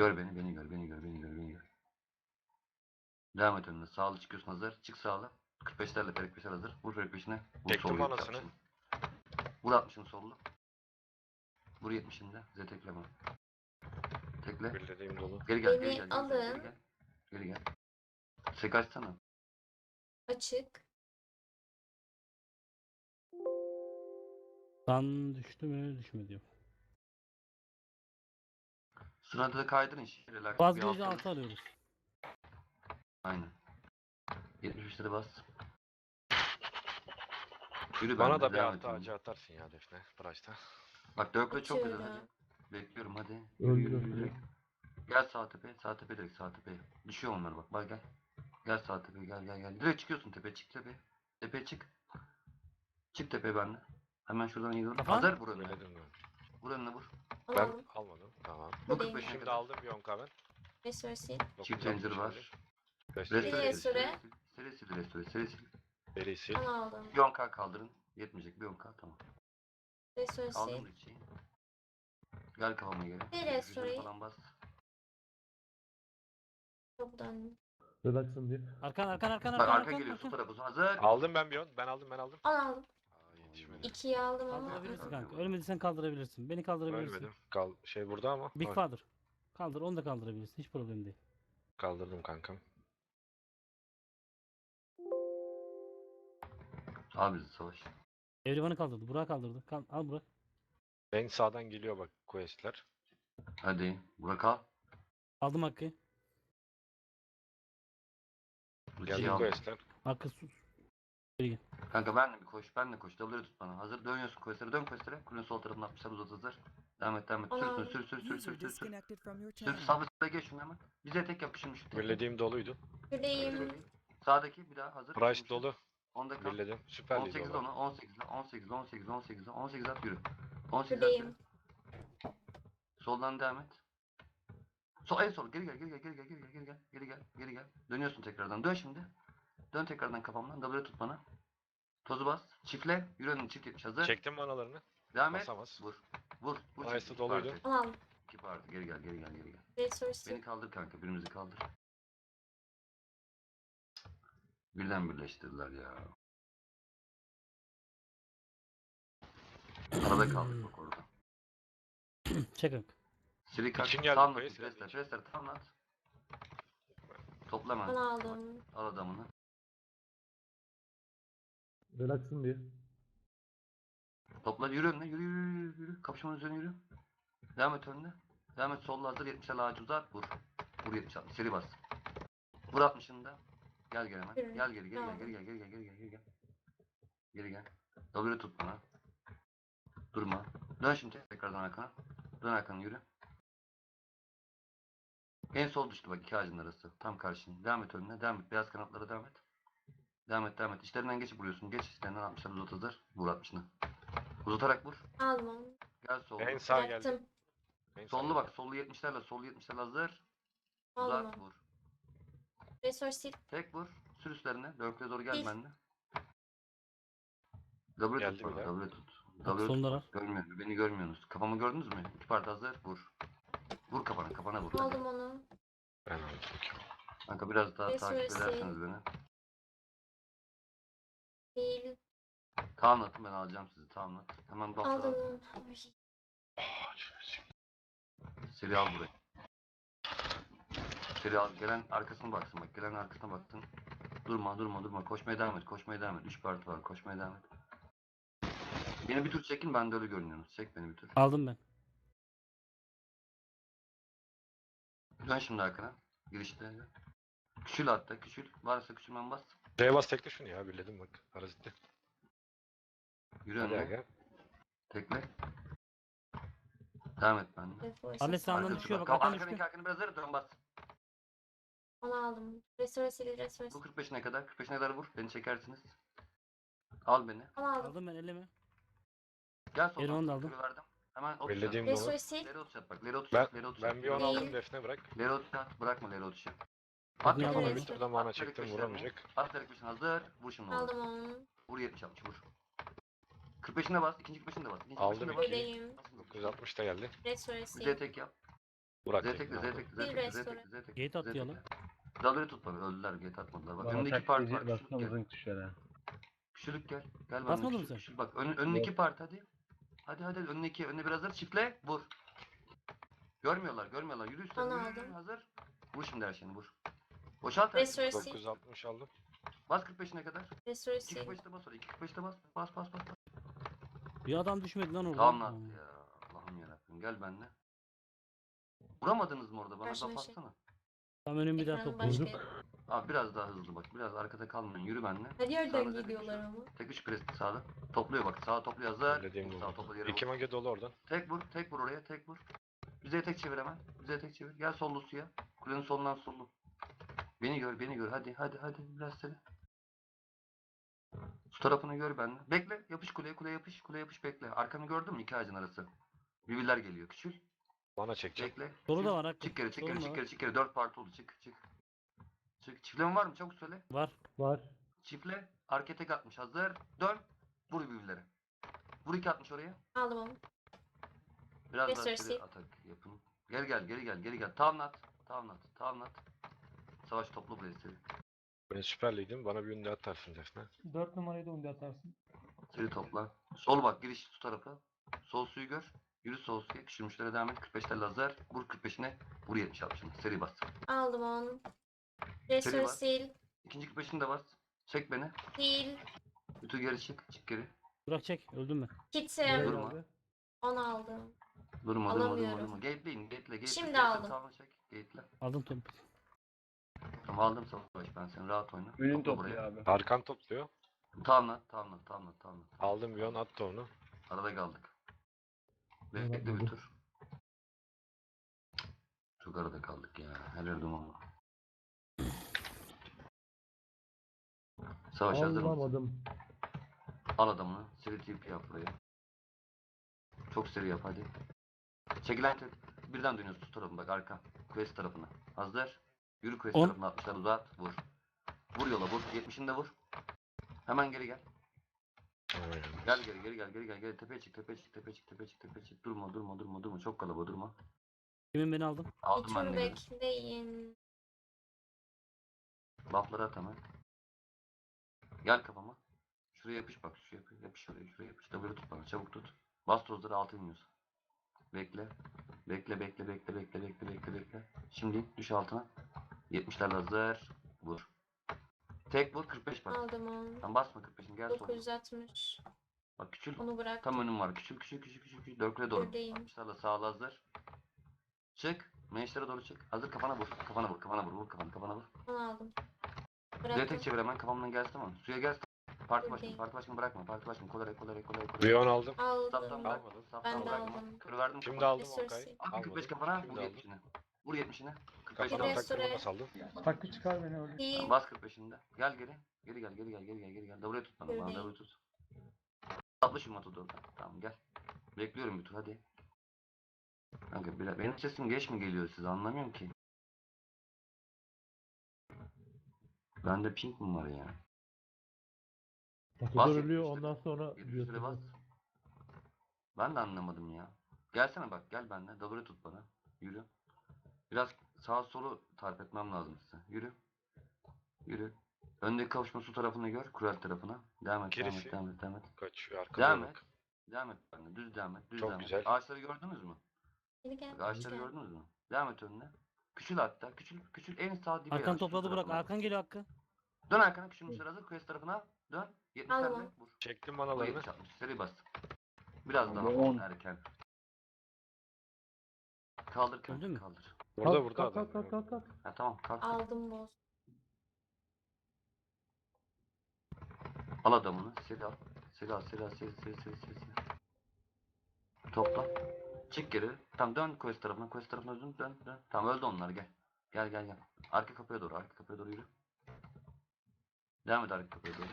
Gör beni, beni gör, beni gör, beni gör, beni gör. Devam et önüne. Sağlı çıkıyorsun hazır. Çık sağlı. 45'lerle Ferik 5'ler hazır. Vur Ferik 5'ine. Vur Çektim sollu anasını. 70'ini. Vur 60'ını sollu. Vur 70'inde. Bize tekleme. Tekle. Birlediğim dolu. Geri gel, Beni geri gel, geri gel, alın. geri gel. Geri gel. Sek açsana. Açık. Tan düştü mü düşmedi. Sırada da kaydırın işte. Relax. bir Vazgeçici altı. alıyoruz. Aynen. 73'leri bas. Yürü Bana da bir devam hafta et önüne. acı atarsın ya Defne. Bıraçta. Bak dörtle çok güzel hadi. Bekliyorum hadi. Yürü, Öldü, yürü, öldü. yürü. Gel sağ tepe, sağ tepe direkt sağ tepe. Düşüyor onlar bak. Bak gel. Gel sağ tepe, gel gel gel. Direkt çıkıyorsun tepe, çık tepe. Tepe çık. Çık tepe benle. Hemen şuradan gidiyorum. Kafa. Hazır. Birledim ben. Vur önüne vur. Ben Alalım. almadım. Tamam. Bu 45'e Şimdi aldım bir 10 ben. Restore sil. Çift 960 zincir var. Nereye zincir. süre? Seri sil, restore, seri sil. Onu aldım. Bir 10k kaldırın. Yetmeyecek bir 10k tamam. Aldım içi. Gel kafama. Nereye Yüzünü sorayım? falan bas. Çok döndüm. Relaxın bir. Arkan arkan arkan Bak arkan arka arkan. geliyor arkan. tarafı. Hazır. Aldım ben bir 10. Ben aldım ben aldım. Onu aldım. Yetişmedi. İkiyi aldım ama. Kaldırabilirsin kanka. Ölmediysen kaldırabilirsin. Beni kaldırabilirsin. Ölmedim. Kal şey burada ama. Big Father. Kaldır onu da kaldırabilirsin. Hiç problem değil. Kaldırdım kankam. Abi savaş. Evrivan'ı kaldırdı. Burak'ı kaldırdı. Kal al Burak. En sağdan geliyor bak questler. Hadi. Burak al. Aldım Hakkı. Geldi al. questler. Hakkı sus. Kanka ben de bir koş. Ben de koş. W'leri tut bana. Hazır. Dönüyorsun quest'lere. Dön quest'lere. Kulün sol tarafına 60'lar uzat hazır. Devam et devam et. Sür sür sür sür sür sür sür. Sür, üstte geç şunu hemen. Bize tek yapışın şu. Birlediğim doluydu. Şuradayım. Sağdaki bir daha hazır. Price dolu. Onda kal. Birledim. Süper Lig 18 dolu. ona 18 18 18 18 18 at yürü. 18 at yürü. Soldan devam et. Sol en sol geri gel geri gel geri gel geri gel geri gel geri gel geri gel. Dönüyorsun tekrardan. Dön şimdi. Dön tekrardan kafamdan. W tut bana. Tozu bas. Çiftle. Önüne çift yetmiş hazır. Çektim manalarını. Devam et. Basamaz. Vur. Vur. Vur. İki doluydu. aldım. İki parti. Geri gel geri gel geri gel. Beni kaldır kanka. Birimizi kaldır. Birden birleştirdiler ya. Arada kaldık bak orada. Çek Hakkı. Siri kalk. İçin geldi, Presler. için. Presler tamam at. Topla hemen. Onu aldım. Al adamını. Relaxın bir. Topla yürü önüne. Yürü yürü yürü. yürü. Kapışmanın üzerine yürü. Devam et önüne. Devam et solla hazır. 70'e ağacı uzat. Vur. Vur 70 60. Seri bas. Vur 60'ında. Gel gel hemen. Yürü. Gel geri gel Tamam. geri gel geri gel geri gel geri gel. Geri gel. W tut bana. Durma. Dön şimdi tekrardan arkana. Dön arkana yürü. En sol düştü bak iki ağacın arası. Tam karşın. Devam et önüne. Devam et. Beyaz kanatlara devam et. Devam et devam et. İşlerinden geçip vuruyorsun. Geç işlerinden 60'lar uzat hazır. Vur 60'ını. Uzatarak vur. Aldım onu. Gel sollu. En sağ geldi. Bıraktım. En sağ Sollu geldi. bak. Sollu 70'lerle. Sollu 70'lerle hazır. Aldım Uzat onu. vur. Restore sil. Tek vur. Sür üstlerine. Dörtlüğe doğru gel Bir. benimle. W Geldi tut bana. daha. W tut. W tut. Görmüyor. Beni görmüyorsunuz. Kafamı gördünüz mü? İki parti hazır. Vur. Vur kafana. Kafana vur. Aldım onu. Ben aldım. Kanka biraz daha Neyse, takip öylesi. ederseniz beni. Değil. Tamamlatın ben alacağım sizi. Tamamlat. Hemen bak. Aldım onu. Ay, Seri al burayı. Seri al. Gelen arkasına baksın bak. Gelen arkasına baksın. Durma durma durma. Koşmaya devam et. Koşmaya devam et. Üç parti var. Koşmaya devam et. Beni bir tur çekin. Ben de öyle görünüyorum. Çek beni bir tur. Aldım ben. Dön şimdi arkana. Girişte. Küçül hatta. Küçül. Varsa küçülmen bas. D'ye bas tekle şunu ya. Birledim bak. Parazitte. Yürü Hadi aga. Tekle. Devam et restore sil. Anne sağından Arkası düşüyor bak. bak. Arkan Arkanın düşüyor. biraz arı dön bas. Onu aldım. Restore sil. Restore Bu sil. 45'ine kadar. 45'ine kadar vur. Beni çekersiniz. Al beni. Onu aldım. Aldım ben elleme. Gel soldan. Elini de aldım. verdim. Hemen otur. Belirlediğim dolu. Restore sil. Leri otur yap bak. Leri otur yap. Leri otur Ben yap. bir 10 Leri otur aldım. Defne bırak. Leri otur yap. Bırakma leri otur yap. At otur. Şuradan bana At Leri çektim vuramayacak. At Leri beşini hazır. Vur şimdi onu. Aldım onu. Vur 70 60 vur. 45'ine bas. ikinci 45'ine bas. İkinci Aldım 45'ine bas. Buradayım. 960 da geldi. Restore Bize sil. tek yap. Burak Z tekle, Z tekle, Z Bir tekle, Z restore. tekle, Z tekle. Gate atlayalım. tekle. Dalları tut bana, öldüler, gate atmadılar. Bak önünde iki tek parti var, küçülük basmamızın gel. tuşları. Küçülük gel. Gel bana Basmadın mı sen? küçülük. Bak ön, önüne iki parti hadi. Hadi hadi önüne iki, önüne biraz hazır, çiftle, vur. Görmüyorlar, görmüyorlar. Yürü üstüne, Onu yürü, yürü, aldım. hazır. Vur şimdi her şeyini, vur. Boşalt sil. 960 aldım. Bas 45'ine kadar. Restore sil. 2.45'te bas oraya, 2.45'te bas. Bas, bas, bas. bas. Bir adam düşmedi lan orada. Tamam lan ya. Allah'ım yarabbim, gel benimle. Vuramadınız mı orada? Bana laf şey. atsana. Tam önüm bir daha yeri. Abi biraz daha hızlı bak. Biraz arkada kalmayın. Yürü benimle. Her yerden Sağda geliyorlar dedik ama. Tek üç pres sağda. Topluyor bak. Sağa topluyor hazır. Dediğim Sağ gibi. topla yere İki mage dolu oradan. Tek vur. Tek vur oraya. Tek vur. Bize tek çevir hemen. Bize tek çevir. Gel sollu suya. Kulenin solundan sollu. Beni gör. Beni gör. Hadi hadi hadi. Biraz seni. Su tarafını gör benimle. Bekle. Yapış kuleye. Kuleye yapış. Kuleye yapış bekle. Arkanı gördün mü? İki ağacın arası. Birbirler geliyor. Küçül. Bana çekeceğim. Bekle. Soru küçül. da var Hakkı. Çık geri. Çık geri. Çık geri. Çık geri. Dört parti oldu. Çık. Çık. Çık. Çiftlemin var mı? Çabuk söyle. Var. Var. Çiftle. Arkaya tek atmış. Hazır. Dön. Vur birbirlere. Vur iki atmış oraya. Aldım onu. Biraz daha sil. atak yapın. Gel gel geri gel geri gel. Tamamlat. Tamamlat. Tamamlat. Savaş toplu buraya seri. Ben Süper Lig'dim. Bana bir ünlü atarsın Defne. 4 numarayı da önde atarsın. Seri topla. Sol bak giriş su tarafı. Sol suyu gör. Yürü sol suya. Küçülmüşlere devam et. 45'te lazer. Vur 45'ine. Vur 70 60'ını. Seri bas. Aldım onu. Bas. sil. İkinci 45'ini de bas. Çek beni. Sil. Bütün geri çık. Çık geri. Burak çek. Öldün mü? Kitsim. Buraya Durma. Onu aldım. Durma durma durma Alamıyorum. durma. Gateleyin. Gatele. Gatele. Şimdi aldım. Sağına çek. Gatele. Aldım topu. Tamam aldım savaş ben seni. Rahat oyna. Önün Topla topluyor buraya. abi. Arkan topluyor. Tamamla. Tamamla. Tamamla. Tamamla. Aldım bir on attı onu. Arada kaldık. Bekle bir tur. Çok arada kaldık ya. Her yerde ama. Savaş hazır mısın? Alamadım. Al adamını. Seri TP yap buraya. Çok seri yap hadi. Çekilen tek. Birden dönüyorsun tut tarafına bak arka. Quest tarafına. Hazır. Yürü Quest On. tarafına 60'lar uzat. Vur. Vur yola vur. 70'inde vur. Hemen geri gel. Gel geri geri gel geri gel geri tepeye çık tepeye çık tepeye çık tepeye çık tepeye çık. Durma durma durma durma. Çok kalabalık durma. Kimin beni aldım? Aldım ben de. bekleyin. Buff'ları at hemen. Gel kafama. Şuraya yapış bak. Şuraya yapış. Yapış şuraya. Şuraya yapış. W tut bana. Çabuk tut. Bas tozları altı iniyorsun. Bekle. Bekle bekle bekle bekle bekle bekle bekle. Şimdi düş altına. 70'ler hazır. Vur. Tek vur 45 bas. Aldım onu. Tam basma 45'in gel sonra. 960. Bak küçül. Onu bırak. Tam önüm var. Küçül küçül küçül küçül. küçül. Dörtlüğe doğru. Buradayım. 60'larla sağla hazır. Çık. Menşlere doğru çık. Hazır kafana vur. Kafana vur. Kafana vur. Vur kafana. Kafana vur. Onu aldım. Bıraktım. Tek çevir hemen kafamdan gelsin tamam. Suya gelsin. Parti başkanı, parti başkanı bırakma, parti başkanı kolay kolay kolay kolay. Rion aldım. Aldım. Saptan bırak, saptan ben de aldım. Kırı verdim. Şimdi aldım Okay. Al 45 kafana, vur 70'ini. Vur 70'ine. 45 Kafana de Restore. taktım ona saldım. Hakkı çıkar beni öyle. Sil. Bas 45'inde. Gel geri. Geri gel geri gel geri gel geri gel. Davray tut bana. Bana davray tut. Atla şu matı oradan. Tamam gel. Bekliyorum bir tur hadi. Kanka biraz, benim sesim geç mi geliyor size anlamıyorum ki. Bende pink mi var ya? Bas Matador ölüyor ondan sonra Yürüyüşlere bas. diyorsun. Ben de anlamadım ya. Gelsene bak gel benimle. W tut bana. Yürü. Biraz sağ solu tarif etmem lazım size. Yürü. Yürü. Öndeki kavuşma su tarafını gör. Kural tarafına. Devam et, devam et, devam et, devam et. Kaçıyor arkada Devam et. Devam et. Düz devam et. Düz Çok devam güzel. et. Ağaçları gördünüz mü? Bak, ağaçları gel. gördünüz mü? Devam et önüne. Küçül hatta. Küçül, küçül en sağ dibe Arkan topladı tarafına. Arkan geliyor Hakkı. Dön arkana küçülmüşler hazır. Quest tarafına. Dön. 70'lerle Alma. vur. Çektim. 70 60. Seri bas. Biraz daha on. erken. Kaldır kanka kaldır. Burada Kalk, burada kalk, adam. kalk, kalk, kalk. Ha tamam kalk. Aldım boz. Al adamını. Seri al. Seri seri seri seri. seri. Topla. Çık geri. Tamam dön quest tarafına. Quest tarafına dön dön dön. Tamam öldü onlar gel. Gel gel gel. Arka kapıya doğru. Arka kapıya doğru yürü. Devam et arka kapıya doğru.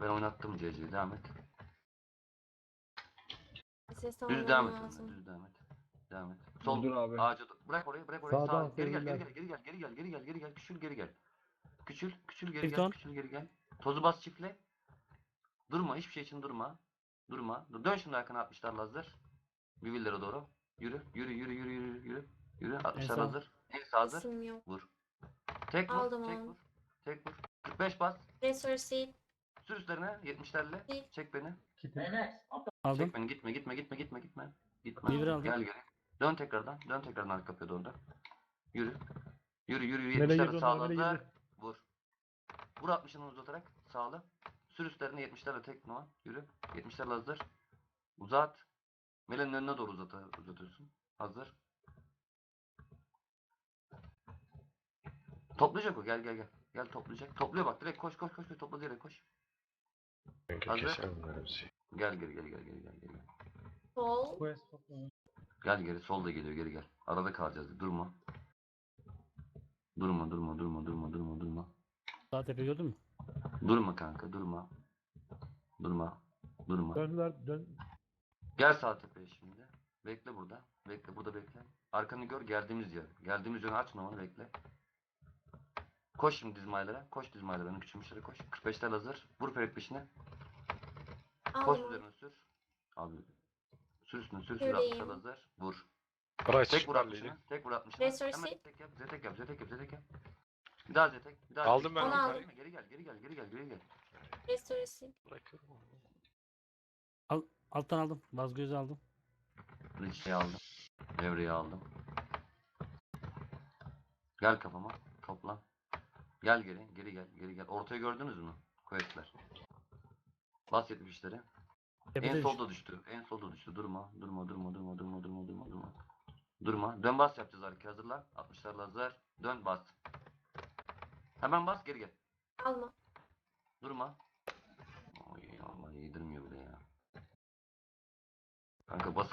Ben oynattım CC'yi. Devam et. Ses Düz devam et. Düz devam et. Devam et. Sol Dur abi. ağaca bırak orayı bırak orayı. Sağdan Sağ geri gel geri gel geri gel geri gel geri gel geri gel küçül geri gel. Küçül küçül geri gel küçül geri gel. Tozu bas çiftle. Durma hiçbir şey için durma. Durma. Dur. Dön şimdi arkana 60'lar hazır. Bir villere doğru. Yürü. Yürü yürü yürü yürü yürü. Yürü. 60'lar sağ. hazır. En sağ hazır. Yok. Vur. Tek vur. Aldım tek onu. vur. Tek vur. 45 bas. Sil. Sür üstlerine 70'lerle. İyi. Çek beni. Aldım. Çek beni. Gitme gitme gitme gitme gitme. Gitme. Devir aldım. Gel gel. Dön tekrardan. Dön tekrardan arka kapıya doğru da. Yürü. Yürü yürü yürü. Mele 70'lerle girdi sağla onlar mele hazır. girdi. Vur. Vur 60'ını uzatarak sağla. Sür üstlerine 70'lerle tek numara. Yürü. 70'lerle hazır. Uzat. Melenin önüne doğru uzat uzatıyorsun. Hazır. Toplayacak o. Gel gel gel. Gel toplayacak. Topluyor bak. Direkt koş koş koş. koş. Topla direkt koş. Hazır. keser bunları bizi. Gel geri gel gel gel gel gel. Sol. Gel geri. Sol da geliyor. Geri gel. Arada kalacağız. Durma. Durma durma durma durma durma durma. Sağ tepe gördün mü? Durma kanka. Durma. Durma. Durma. Döndüler dön. Gel sağ tepeye şimdi. Bekle burada. Bekle burada bekle. Arkanı gör geldiğimiz yer. Geldiğimiz yönü açma onu bekle. Koş şimdi dizmaylara. Koş dizmaylara. Benim küçülmüşlere koş. 45'ler hazır. Vur Ferit peşine. Koş üzerine sür. Abi. Sür üstüne sür sür. Şöyleyim. 60'lar hazır. Vur. Burayı Tek vur. 60'ını. Tek vur 60'ını. Restore Hemen sil. tek yap. Zetek yap. Zetek yap. Zetek yap. Bir daha zetek. Bir daha Aldım zetek. ben Onu Geri aldım. gel, Geri gel. Geri gel. Geri gel. Geri gel. Restore sil. Bırakıyorum onu. Alttan aldım. Vaz gözü aldım. Richie'yi aldım. Devreyi aldım. Gel kafama. Toplan. Gel geri. Geri gel. Geri gel. Ortayı gördünüz mü? Questler. Bas 70'leri. Tepede En solda düştü. En solda düştü. Durma. Durma. Durma. Durma. Durma. Durma. Durma. Durma. Durma. Dön bas yapacağız arkaya. Hazırlan. 60'larla hazır. Dön bas. Hemen bas geri gel. Alma. Durma. Oy Allah yedirmiyor bile ya. Kanka bas